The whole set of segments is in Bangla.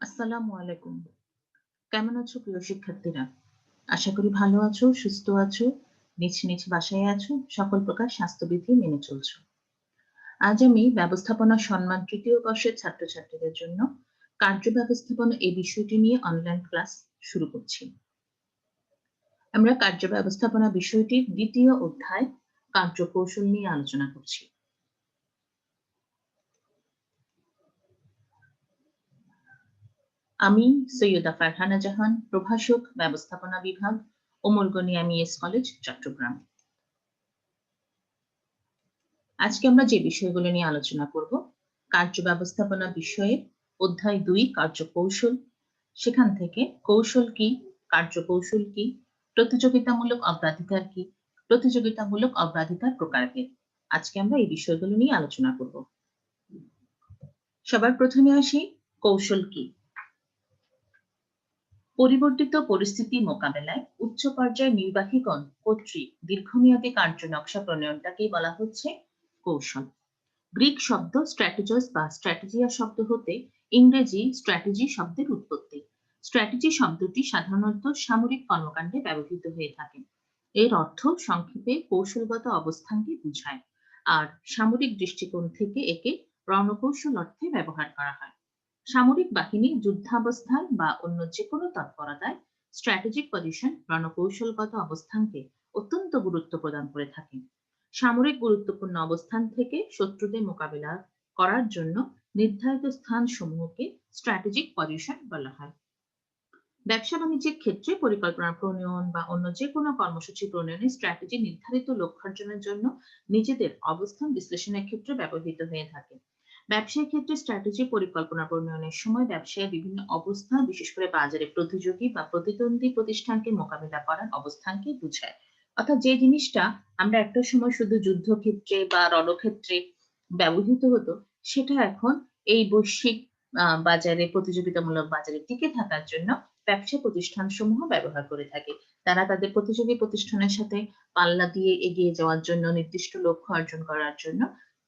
আসসালামু আলাইকুম। কেমন আছো প্রিয় শিক্ষার্থীরা? আশা করি ভালো আছো, সুস্থ আছো, নিজ নিজ বাসায় আছো, সকল প্রকার স্বাস্থ্যবিধি মেনে চলছো। আজ আমি ব্যবস্থাপনা সম্মান তৃতীয় বর্ষের ছাত্রছাত্রীদের জন্য কার্য ব্যবস্থাপনা এই বিষয়টি নিয়ে অনলাইন ক্লাস শুরু করছি। আমরা কার্য ব্যবস্থাপনা বিষয়টির দ্বিতীয় অধ্যায় কার্যকৌশল নিয়ে আলোচনা করছি। আমি সৈয়দা ফারহানা জাহান, প্রভাষক, ব্যবস্থাপনা বিভাগ ওমরগনি এমইএস কলেজ, চট্টগ্রাম। আজকে আমরা যে বিষয়গুলো নিয়ে আলোচনা করব, কার্য ব্যবস্থাপনা বিষয়ে অধ্যায় দুই কার্যকৌশল সেখান থেকে কৌশল কি কার্যকৌশল কি, প্রতিযোগিতামূলক অগ্রাধিকার কি, প্রতিযোগিতামূলক অগ্রাধিকার প্রকারভেদ। আজকে আমরা এই বিষয়গুলো নিয়ে আলোচনা করব। সবার প্রথমে আসি কৌশল কি। পরিবর্তিত পরিস্থিতি মোকাবেলায় উচ্চ পর্যায়ে নির্বাহীগণ কর্তৃক দীর্ঘমেয়াদী কার্য নকশা প্রণয়নটাকেই বলা হচ্ছে কৌশল। গ্রিক শব্দ স্ট্র্যাটেজস বা স্ট্র্যাটেজিয়া শব্দ হতে ইংরেজি স্ট্র্যাটেজি শব্দের উৎপত্তি। স্ট্র্যাটেজি শব্দটি সাধারণত সামরিক কর্মকাণ্ডে ব্যবহৃত হয়ে থাকে। এর অর্থ সংক্ষেপে কৌশলগত অবস্থানকে বোঝায়। আর সামরিক দৃষ্টিকোণ থেকে একে রণকৌশল অর্থে ব্যবহার করা হয়। সামরিক বাহিনী যুদ্ধাবস্থায় বা অন্য যে কোনো তৎপরতায় স্ট্র্যাটেজিক পজিশন রণকৌশলগত অবস্থানকে অত্যন্ত গুরুত্ব প্রদান করে থাকে। সামরিক গুরুত্বপূর্ণ অবস্থান থেকে শত্রুদের মোকাবিলা করার জন্য নির্ধারিত স্থান সমূহকে স্ট্র্যাটেজিক পজিশন বলা হয়। ব্যবসা বাণিজ্যের ক্ষেত্রে পরিকল্পনা প্রণয়ন বা অন্য যে কোনো কর্মসূচি প্রণয়নে স্ট্র্যাটেজি নির্ধারিত লক্ষ্য অর্জনের জন্য নিজেদের অবস্থান বিশ্লেষণের ক্ষেত্রে ব্যবহৃত হয়ে থাকে। ব্যবসায়িক ক্ষেত্রে স্ট্র্যাটেজি পরিকল্পনা প্রণয়নের সময় ব্যবসায়ের বিভিন্ন অবস্থান বিশেষ করে বাজারে প্রতিযোগী বা প্রতিদ্বন্দ্বী প্রতিষ্ঠানকে মোকাবিলা করার অবস্থানকে বোঝায়। অর্থাৎ যে জিনিসটা আমরা একটা সময় শুধু যুদ্ধক্ষেত্রে বা রণক্ষেত্রে ব্যবহৃত হতো, সেটা এখন এই বৈশ্বিক বাজারে, প্রতিযোগিতামূলক বাজারে টিকে থাকার জন্য ব্যবসা প্রতিষ্ঠান সমূহ ব্যবহার করে থাকে। তারা তাদের প্রতিযোগী প্রতিষ্ঠানের সাথে পাল্লা দিয়ে এগিয়ে যাওয়ার জন্য, নির্দিষ্ট লক্ষ্য অর্জন করার জন্য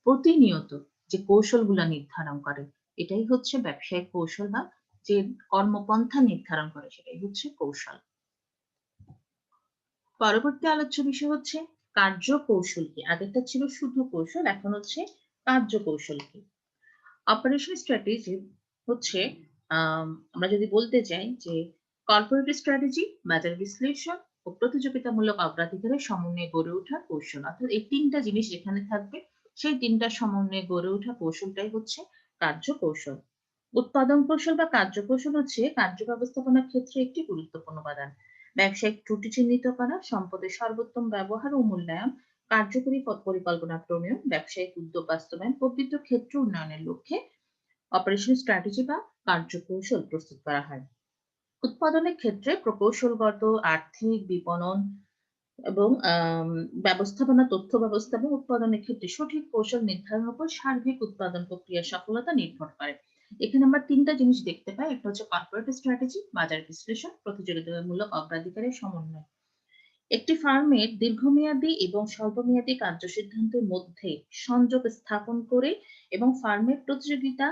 প্রতিনিয়ত যে কৌশলগুলো নির্ধারণ করে, এটাই হচ্ছে ব্যবসায়িক কৌশল বা যে কর্মপন্থা নির্ধারণ করে, সেটাই হচ্ছে কৌশল। পরবর্তী আলোচ্য বিষয় হচ্ছে কার্য কৌশল কি? আগেরটা ছিল শুধু কৌশল, এখন হচ্ছে কার্য কৌশল কি? অপারেশন স্ট্র্যাটেজি হচ্ছে আমরা যদি বলতে চাই যে কর্পোরেট স্ট্র্যাটেজি বাজার বিশ্লেষণ ও প্রতিযোগিতামূলক অগ্রাধিকারের সমন্বয়ে গড়ে ওঠার কৌশল। অর্থাৎ এই তিনটা জিনিস যেখানে থাকবে সেই তিনটা সমন্বয়ে গড়ে ওঠা কৌশলটাই হচ্ছে কার্য কৌশল উৎপাদন কৌশল বা কার্য কৌশল হচ্ছে কার্য ব্যবস্থাপনার ক্ষেত্রে একটি গুরুত্বপূর্ণ উপাদান। ব্যবসায়িক ত্রুটি চিহ্নিত করা, সম্পদের সর্বোত্তম ব্যবহার ও মূল্যায়ন, কার্যকরী পরিকল্পনা প্রণয়ন, ব্যবসায়িক উদ্যোগ বাস্তবায়ন প্রবৃত্ত ক্ষেত্র উন্নয়নের লক্ষ্যে অপারেশন স্ট্র্যাটেজি বা কার্যকৌশল প্রস্তুত করা হয়। উৎপাদনের ক্ষেত্রে প্রকৌশলগত, আর্থিক বিপণন এবং ব্যবস্থাপনা, তথ্য ব্যবস্থা এবং উৎপাদনের ক্ষেত্রে সঠিক কৌশল নির্ধারণের উপর সার্বিক উৎপাদন প্রক্রিয়ার সফলতা নির্ভর করে। এখানে আমরা তিনটা জিনিস দেখতে পাই। একটা হচ্ছে কর্পোরেট স্ট্র্যাটেজি বাজার বিশ্লেষণ, প্রতিযোগিতামূলক অগ্রাধিকারের সমন্বয়। একটি ফার্মের দীর্ঘমেয়াদী এবং স্বল্পমেয়াদী কার্য সিদ্ধান্তের মধ্যে সংযোগ স্থাপন করে এবং ফার্মের প্রতিযোগিতা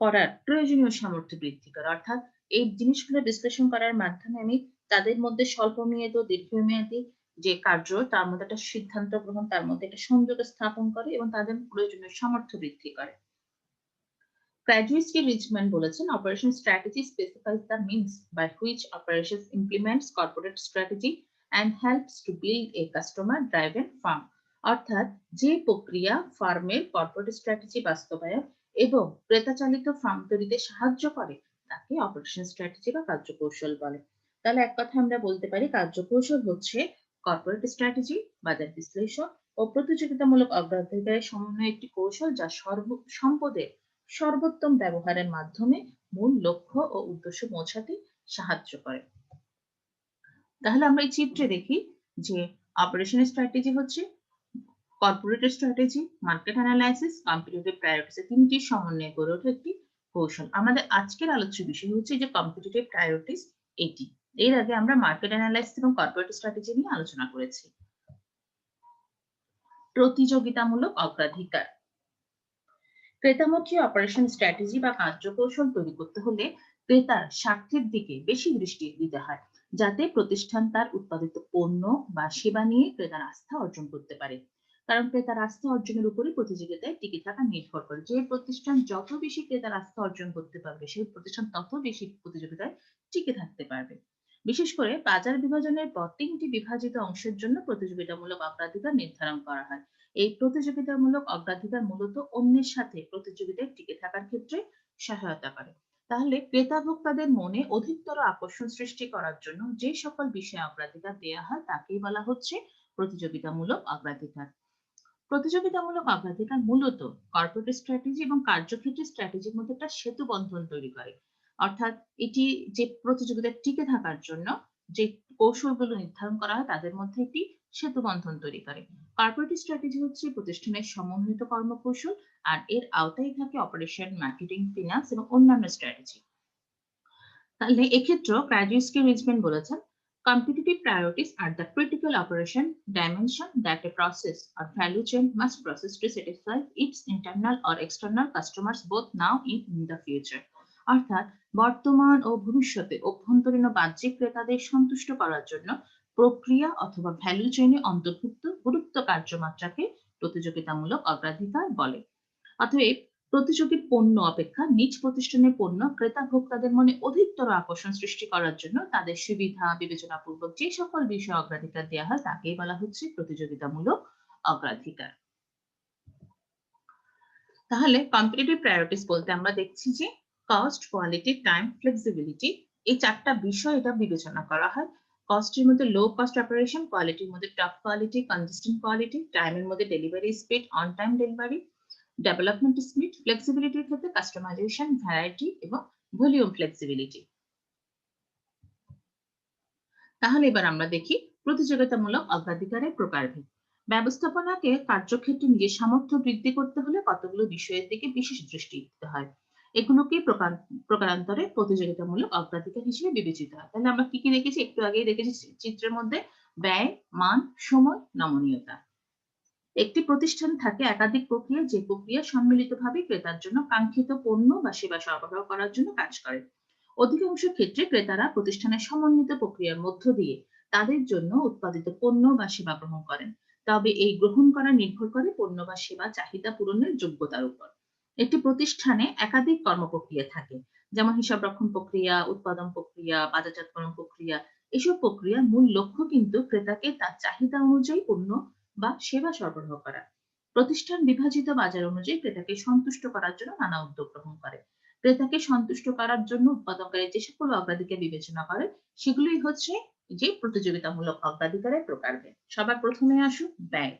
করার প্রয়োজনীয় সামর্থ্য বৃদ্ধি করা। অর্থাৎ এই জিনিসগুলো বিশ্লেষণ করার মাধ্যমে আমি তাদের মধ্যে স্বল্প মেয়াদী ও দীর্ঘমেয়াদী যে কার্য, তার মধ্যে একটা সিদ্ধান্ত গ্রহণ, তার মধ্যে একটা সংযোগ স্থাপন করে এবং তাদের প্রয়োজনীয় সামর্থ্য বৃদ্ধি করে। বলেছেন অপারেশন স্ট্র্যাটেজি অর্থাৎ, যে প্রক্রিয়া ফার্মের কর্পোরেট স্ট্র্যাটেজি বাস্তবায়ন এবং ক্রেতা চালিত ফার্ম তৈরিতে সাহায্য করে, তাকে অপারেশন স্ট্র্যাটেজি বা কার্যকৌশল বলে। তাহলে এক কথা আমরা বলতে পারি, কার্যকৌশল হচ্ছে কর্পোরেট স্ট্র্যাটেজি বাজার বিশ্লেষণ ও প্রতিযোগিতামূলক অগ্রাধিকারের সমন্বয় একটি কৌশল যা সর্ব সম্পদের সর্বোত্তম ব্যবহারের মাধ্যমে মূল লক্ষ্য ও উদ্দেশ্য পৌঁছাতে সাহায্য করে। তাহলে আমরা এই চিত্রে দেখি যে অপারেশন স্ট্র্যাটেজি হচ্ছে corporate strategy market analysis competitive priorities তিনটি সমন্বয়ে গড়ে ওঠে একটি কৌশল। আমাদের আজকের আলোচ্য বিষয় হচ্ছে যে কম্পিটিটিভ প্রায়োরিটিস এটি। এর আগে আমরা মার্কেট অ্যানালাইসিস এবং কর্পোরেট স্ট্র্যাটেজি নিয়ে আলোচনা করেছি। প্রতিযোগিতামূলক অগ্রাধিকার। ক্রেতামুখী অপারেশন স্ট্র্যাটেজি বা কার্যকৌশল তৈরি করতে হলে ক্রেতার স্বার্থের দিকে বেশি দৃষ্টি দিতে হয়, যাতে প্রতিষ্ঠান তার উৎপাদিত পণ্য বা সেবা নিয়ে ক্রেতার আস্থা অর্জন করতে পারে। কারণ ক্রেতার আস্থা অর্জনের উপরে প্রতিযোগিতায় টিকে থাকা নির্ভর করে। যে প্রতিষ্ঠান যত বেশি ক্রেতার আস্থা অর্জন করতে পারবে, সেই প্রতিষ্ঠান তত বেশি প্রতিযোগিতায় টিকে থাকতে পারবে। বিশেষ করে বাজার বিভাজনের পর তিনটি বিভাজিত অংশের জন্য প্রতিযোগিতামূলক অগ্রাধিকার নির্ধারণ করা হয়। এই প্রতিযোগিতামূলক অগ্রাধিকার মূলত অন্যের সাথে প্রতিযোগিতায় টিকে থাকার ক্ষেত্রে সহায়তা করে। তাহলে ক্রেতা ভোক্তাদের মনে অধিকতর আকর্ষণ সৃষ্টি করার জন্য যে সকল বিষয়ে অগ্রাধিকার দেওয়া হয় তাকেই বলা হচ্ছে প্রতিযোগিতামূলক অগ্রাধিকার। প্রতিযোগিতামূলক অগ্রাধিকার মূলত কর্পোরেট স্ট্র্যাটেজি এবং কার্যক্ষেত্রের স্ট্র্যাটেজির মধ্যে একটা সেতু বন্ধন তৈরি করে। অর্থাৎ এটি যে প্রতিযোগিতায় টিকে থাকার জন্য যে কৌশলগুলো নির্ধারণ করা হয়, তাদের মধ্যে একটি সেতু বন্ধন তৈরি করে। কর্পোরেট স্ট্র্যাটেজি হচ্ছে প্রতিষ্ঠানের সমন্বিত কর্মকৌশল আর এর আওতায় থাকে অপারেশন মার্কেটিং ফিনান্স এবং অন্যান্য স্ট্র্যাটেজি তাহলে এক্ষেত্রেও গ্র্যাজুয়েটসকে রিজমেন্ট বলেছেন, competitive priorities are the critical operation, dimension that a process or value chain must process to satisfy its internal or external customers both now and in the future অর্থাৎ বর্তমান ও ভবিষ্যতে অভ্যন্তরীণ ও বাহ্যিক ক্রেতাদের সন্তুষ্ট করার জন্য প্রক্রিয়া অথবা ভ্যালু চেইনে অন্তর্ভুক্ত গুরুত্ব কার্যমাত্রাকে প্রতিযোগিতামূলক অগ্রাধিকার বলে। অতএব প্রতিযোগীর পণ্য অপেক্ষা, নিজ প্রতিষ্ঠানের পণ্য ক্রেতা ভোক্তাদের মনে অধিকতর আকর্ষণ সৃষ্টি করার জন্য তাদের সুবিধা, বিবেচনাপূর্বক যে সকল বিষয়ে অগ্রাধিকার দেওয়া হয় তাকেই বলা হচ্ছে প্রতিযোগিতামূলক অগ্রাধিকার। তাহলে কম্পিটিটিভ প্রায়োরিটিস বলতে আমরা দেখছি যে কস্ট কোয়ালিটি টাইম ফ্লেক্সিবিলিটি এই চারটা বিষয় এটা বিবেচনা করা হয়। কস্টের মধ্যে লো কস্ট অপারেশন কোয়ালিটির মধ্যে টপ কোয়ালিটি কনসিস্টেন্ট কোয়ালিটি টাইমের মধ্যে delivery speed on time delivery development speed ফ্লেক্সিবিলিটির ক্ষেত্রে কাস্টমাইজেশন ভ্যারাইটি এবং ভলিউম ফ্লেক্সিবিলিটি তাহলে এবার আমরা দেখি প্রতিযোগিতামূলক অগ্রাধিকারের প্রকারভেদ। ব্যবস্থাপনাকে কার্যক্ষেত্রে নিজের সামর্থ্য বৃদ্ধি করতে হলে কতগুলো বিষয়ের দিকে বিশেষ দৃষ্টি দিতে হয়? এগুলোকে প্রকারান্তরে প্রতিযোগিতামূলক অগ্রাধিকার হিসেবে বিবেচিত হয়। তাহলে আমরা কি কি দেখেছি? একটু আগেই দেখেছি চিত্রের মধ্যে ব্যয়, মান, সময়, নমনীয়তা। একটি প্রতিষ্ঠান থাকে একাধিক প্রক্রিয়া যে প্রক্রিয়া সম্মিলিতভাবে ক্রেতার জন্য কাঙ্ক্ষিত পণ্য বা সেবা সরবরাহ করার জন্য কাজ করে। অধিকাংশ ক্ষেত্রে ক্রেতারা প্রতিষ্ঠানের সমন্বিত প্রক্রিয়ার মধ্য দিয়ে তাদের জন্য উৎপাদিত পণ্য বা সেবা গ্রহণ করেন। তবে এই গ্রহণ করা নির্ভর করে পণ্য বা সেবা চাহিদা পূরণের যোগ্যতার উপর। একটি প্রতিষ্ঠানে একাধিক কর্মপ্রক্রিয়া থাকে। যেমন হিসাব রক্ষণ প্রক্রিয়া, উৎপাদন প্রক্রিয়া বাজারজাতকরণ প্রক্রিয়া, এসব প্রক্রিয়ার মূল লক্ষ্য কিন্তু ক্রেতাকে তার চাহিদা অনুযায়ী পণ্য বা সেবা সরবরাহ করা। প্রতিষ্ঠান বিভাজিত বাজার অনুযায়ী ক্রেতাকে সন্তুষ্ট করার জন্য নানা উদ্যোগ গ্রহণ করে। ক্রেতাকে সন্তুষ্ট করার জন্য উৎপাদনকারী যে সকল অগ্রাধিকার বিবেচনা করে, সেগুলোই হচ্ছে যে প্রতিযোগিতামূলক অগ্রাধিকারের প্রকারভেদ। সবার প্রথমে আসুক ব্যয়।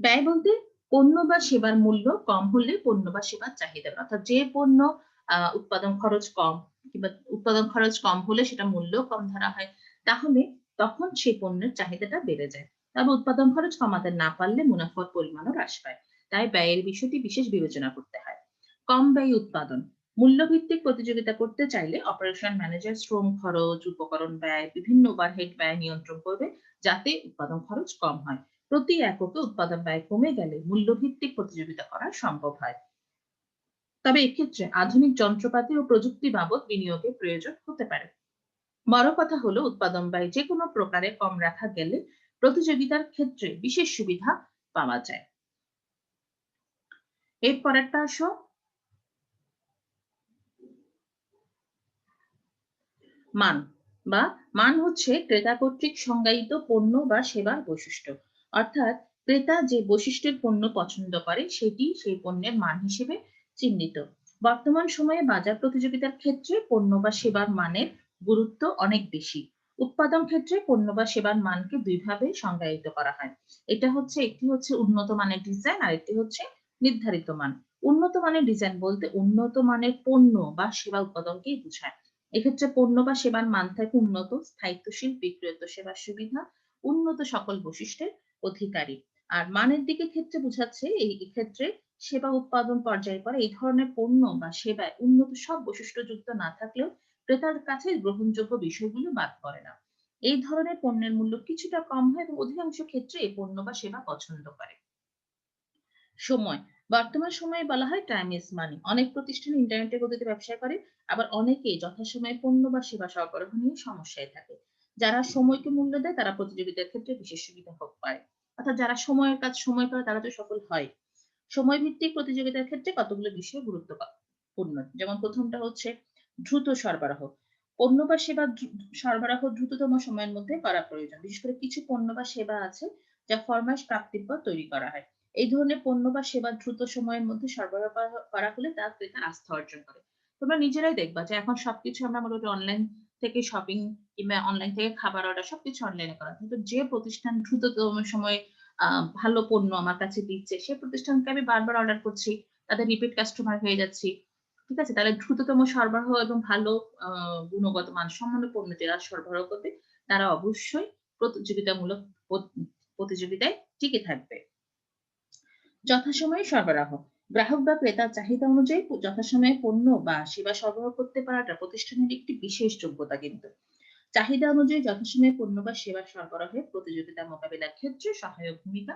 ব্যয় বলতে পণ্য বা সেবার মূল্য কম হলে পণ্য বা সেবার চাহিদা অর্থাৎ যে পণ্য উৎপাদন খরচ কম কিংবা উৎপাদন খরচ কম হলে সেটা মূল্য কম ধরা হয়, তাহলে তখন সেই পণ্যের চাহিদাটা বেড়ে যায়। তবে উৎপাদন খরচ কমাতে না পারলে মুনাফার পরিমাণও হ্রাস পায়। তাই ব্যয়ের বিষয়টি বিশেষ বিবেচনা করতে হয়। কম ব্যয় উৎপাদন, মূল্যভিত্তিক প্রতিযোগিতা করতে চাইলে অপারেশন ম্যানেজার শ্রম খরচ, উপকরণ ব্যয়, বিভিন্ন ওভারহেড ব্যয় নিয়ন্ত্রণ করবে যাতে উৎপাদন খরচ কম হয়। প্রতি এককে উৎপাদন ব্যয় কমে গেলে মূল্যভিত্তিক প্রতিযোগিতা করা সম্ভব হয়। তবে এক্ষেত্রে আধুনিক যন্ত্রপাতি ও প্রযুক্তি বাবদ বিনিয়োগের প্রয়োজন হতে পারে। বড় কথা হলো, উৎপাদন ব্যয় যে কোনো প্রকারে কম রাখা গেলে প্রতিযোগিতার ক্ষেত্রে বিশেষ সুবিধা পাওয়া যায়। এর পরেরটা আসো। মান, বা মান হচ্ছে ক্রেতা কর্তৃক সংজ্ঞায়িত পণ্য বা সেবার বৈশিষ্ট্য। অর্থাৎ ক্রেতা যে বৈশিষ্ট্যের পণ্য পছন্দ করে, সেটি সেই পণ্যের মান হিসেবে চিহ্নিত। বর্তমান সময়ে বাজার প্রতিযোগিতার ক্ষেত্রে পণ্য বা সেবার মানের গুরুত্ব অনেক বেশি। উৎপাদন ক্ষেত্রে পণ্য বা সেবার মানকে দুইভাবে সংজ্ঞায়িত করা হয়। এটা হচ্ছে, একটি হচ্ছে উন্নত মানের ডিজাইন আর একটি হচ্ছে নির্ধারিত মান। উন্নত মানের ডিজাইন বলতে উন্নত মানের পণ্য বা সেবা উৎপাদনকেই বোঝায়। এক্ষেত্রে পণ্য বা সেবার মান থাকে উন্নত, স্থায়িত্বশীল, বিক্রয়িত সেবার সুবিধা, উন্নত সকল বৈশিষ্ট্যের অধিকারী। আর মানের দিকে ক্ষেত্রে বোঝাচ্ছে এই ক্ষেত্রে সেবা উৎপাদন পর্যায়ে পরে এই ধরনের পণ্য বা সেবায় উন্নত সব বৈশিষ্ট্যযুক্ত না থাকলেও ক্রেতার কাছে গ্রহণযোগ্য বিষয়গুলো বাদ পড়ে না। এই ধরনের পণ্যের মূল্য কিছুটা কম হয় এবং অধিকাংশ ক্ষেত্রে এই পণ্য বা সেবা পছন্দ করে। সময়। বর্তমান সময়ে বলা হয় টাইম ইজ মানি অনেক প্রতিষ্ঠান ইন্টারনেটের গতিতে ব্যবসা করে, আবার অনেকেই যথাসময়ে পণ্য বা সেবা সরবরাহ নিয়ে সমস্যায় থাকে। যারা সময়কে মূল্য দেয়, তারা প্রতিযোগিতার ক্ষেত্রে বিশেষ সুবিধা ভোগ পায় অর্থাৎ যারা সময়ের কাজ, সময় করে, তারা তো সফল হয়। সময় ভিত্তিক প্রতিযোগিতার ক্ষেত্রে কতগুলো বিষয় গুরুত্বপূর্ণ? যেমন প্রথমটা হচ্ছে দ্রুত সরবরাহ। পণ্য বা সেবা সরবরাহ দ্রুততম সময়ের মধ্যে করা প্রয়োজন। বিশেষ করে কিছু পণ্য বা সেবা আছে যা ফরমাস প্রাপ্তির পর তৈরি করা হয়। এই ধরনের পণ্য বা সেবা দ্রুত সময়ের মধ্যে সরবরাহ করা- হলে তা ক্রেতার আস্থা অর্জন করে। তোমরা নিজেরাই দেখবা যে এখন সবকিছু আমরা মোটামুটি অনলাইন থেকে শপিং কিংবা অনলাইন থেকে খাবার অর্ডার সবকিছু অনলাইনে করা। কিন্তু যে প্রতিষ্ঠান দ্রুততম সময়ে ভালো পণ্য আমার কাছে দিচ্ছে সেই প্রতিষ্ঠানকে আমি বারবার অর্ডার করছি, তাদের রিপিট কাস্টমার হয়ে যাচ্ছি। ঠিক আছে? তাহলে দ্রুততম সরবরাহ এবং ভালো গুণগত মানসম্পন্ন পণ্য যারা সরবরাহ করবে, তারা অবশ্যই প্রতিযোগিতামূলক প্রতিযোগিতায় টিকে থাকবে। যথাসময়ে সরবরাহ। গ্রাহক বা ক্রেতার চাহিদা অনুযায়ী যথাসময়ে পণ্য বা সেবা সরবরাহ করতে পারাটা প্রতিষ্ঠানের একটি বিশেষ যোগ্যতা কিন্তু। চাহিদা অনুযায়ী যথাসময়ে পণ্য বা সেবা সরবরাহে প্রতিযোগিতা মোকাবিলার ক্ষেত্রে সহায়ক ভূমিকা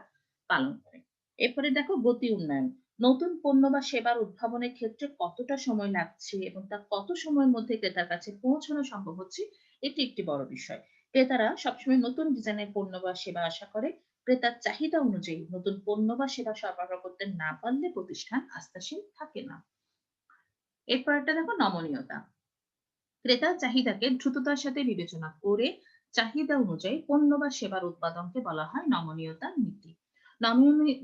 পালন করে। এরপরে দেখো গতি উন্নয়ন। নতুন পণ্য বা সেবার উদ্ভাবনের ক্ষেত্রে কতটা সময় লাগছে এবং তা কত সময়ের মধ্যে ক্রেতার কাছে পৌঁছানো সম্ভব হচ্ছে, এটি একটি বড় বিষয়। ক্রেতারা সবসময় নতুন ডিজাইনের পণ্য বা সেবা আশা করে ক্রেতার চাহিদা অনুযায়ী নতুন পণ্য বা সেবা সরবরাহ করতে না পারলে প্রতিষ্ঠান আস্থাশীল থাকে না। এরপর একটা দেখো নমনীয়তা। ক্রেতার চাহিদাকে দ্রুততার সাথে বিবেচনা করে চাহিদা অনুযায়ী পণ্য বা সেবার উৎপাদনকে বলা হয় নমনীয়তার নীতি।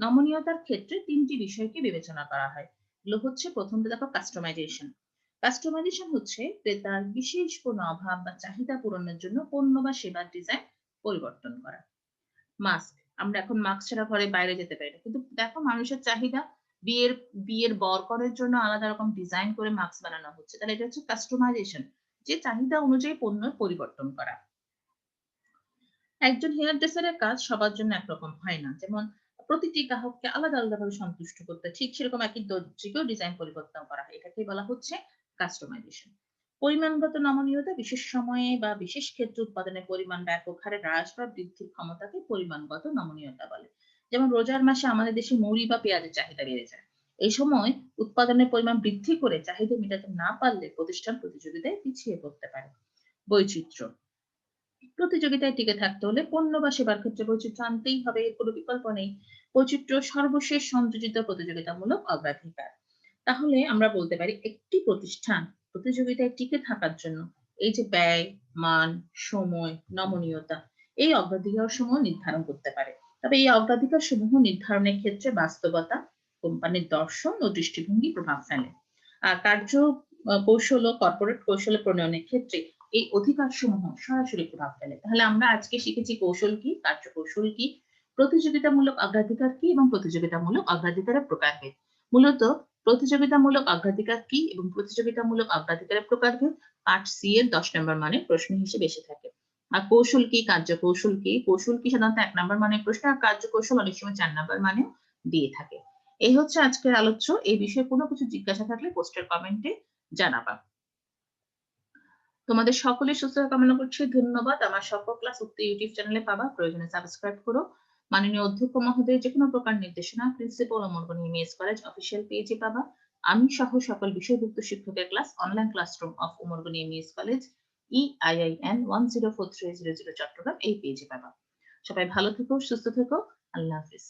নমনীয়তার ক্ষেত্রে তিনটি বিষয়কে বিবেচনা করা হয়। এগুলো হচ্ছে প্রথমটা দেখো কাস্টমাইজেশন কাস্টমাইজেশন হচ্ছে ক্রেতার বিশেষ কোনো অভাব বা চাহিদা পূরণের জন্য পণ্য বা সেবার ডিজাইন পরিবর্তন করা। মাস্ক আমরা এখন মাস্ক ছাড়া ঘরে বাইরে যেতে পারি না। কিন্তু দেখো মানুষের চাহিদা, বিয়ের বিয়ের বরকরের জন্য আলাদা রকম ডিজাইন করে মাস্ক বানানো হচ্ছে। তাহলে এটা হচ্ছে কাস্টমাইজেশন যে চাহিদা অনুযায়ী পণ্য পরিবর্তন করা। একজন হেয়ার ড্রেসারের কাজ সবার জন্য একরকম হয় না। যেমন প্রতিটি গ্রাহককে আলাদা আলাদা ভাবে সন্তুষ্ট করতে ঠিক সেরকম একই দর্জিকেও ডিজাইন পরিবর্তন করা হয়। এটাকে বলা হচ্ছে কাস্টমাইজেশন পরিমাণগত নমনীয়তা বিশেষ সময়ে বা বিশেষ ক্ষেত্রে উৎপাদনের পরিমাণ ব্যাপক হারে হ্রাস বা বৃদ্ধির ক্ষমতাকে পরিমাণগত নমনীয়তা বলে। যেমন রোজার মাসে আমাদের দেশে মুড়ি বা পেঁয়াজের চাহিদা বেড়ে যায়। এই সময় উৎপাদনের পরিমাণ বৃদ্ধি করে চাহিদা মেটাতে না পারলে প্রতিষ্ঠান প্রতিযোগিতায় পিছিয়ে পড়তে পারে। বৈচিত্র্য। প্রতিযোগিতায় টিকে থাকতে হলে পণ্য বা সেবার ক্ষেত্রে বৈচিত্র্য আনতেই হবে, এর কোনো বিকল্প নেই। বৈচিত্র্য সর্বশেষ সংযোজিত প্রতিযোগিতামূলক অগ্রাধিকার। তাহলে আমরা বলতে পারি একটি প্রতিষ্ঠান প্রতিযোগিতায় টিকে থাকার জন্য। এই যে ব্যয়, মান, সময়, নমনীয়তা, এই অগ্রাধিকার সমূহ নির্ধারণ করতে পারে। তবে এই অগ্রাধিকার সমূহ নির্ধারণের ক্ষেত্রে বাস্তবতা, কোম্পানির দর্শন ও দৃষ্টিভঙ্গি প্রভাব ফেলে। আর কার্য কৌশল ও কর্পোরেট কৌশল প্রণয়নের ক্ষেত্রে এই অধিকার সমূহ সরাসরি প্রভাব ফেলে। তাহলে আমরা আজকে শিখেছি কৌশল কি, কার্য কৌশল কি, প্রতিযোগিতামূলক অগ্রাধিকার কি এবং প্রতিযোগিতামূলক অগ্রাধিকারের প্রকারভেদ। মূলত প্রতিযোগিতামূলক অগ্রাধিকার কি এবং প্রতিযোগিতামূলক অগ্রাধিকারের প্রকারভেদ পার্ট সি এর দশ নম্বর মানে প্রশ্ন হিসেবে এসে থাকে। আর কৌশল কি? কার্য কৌশল কি? কৌশল কি সাধারণত এক নম্বর মানে প্রশ্ন আর কার্য কৌশল অনেক সময় চার নম্বর মানে দিয়ে থাকে। এই হচ্ছে আজকের আলোচ্য। এই বিষয়ে কোনো কিছু জিজ্ঞাসা থাকলে পোস্টের কমেন্টে জানাবা। তোমাদের সকলের সুস্থতা কামনা করছি। ধন্যবাদ। আমার সকল ক্লাস উক্ত ইউটিউব চ্যানেলে পাবা। প্রয়োজনে সাবস্ক্রাইব করো। মাননীয় অধ্যক্ষ মহোদয়, যে কোনো প্রকার নির্দেশনা principal Omargani MES college official পেজে পাবা। আমি সহ সকল বিষয়ভুক্ত শিক্ষকের class online classroom of Omargani MES college EIIN IIN one zero four three zero zero Chattogram এই পেজে পাবা। সবাই ভালো থেকো, সুস্থ থেকো, আল্লাহ হাফিজ।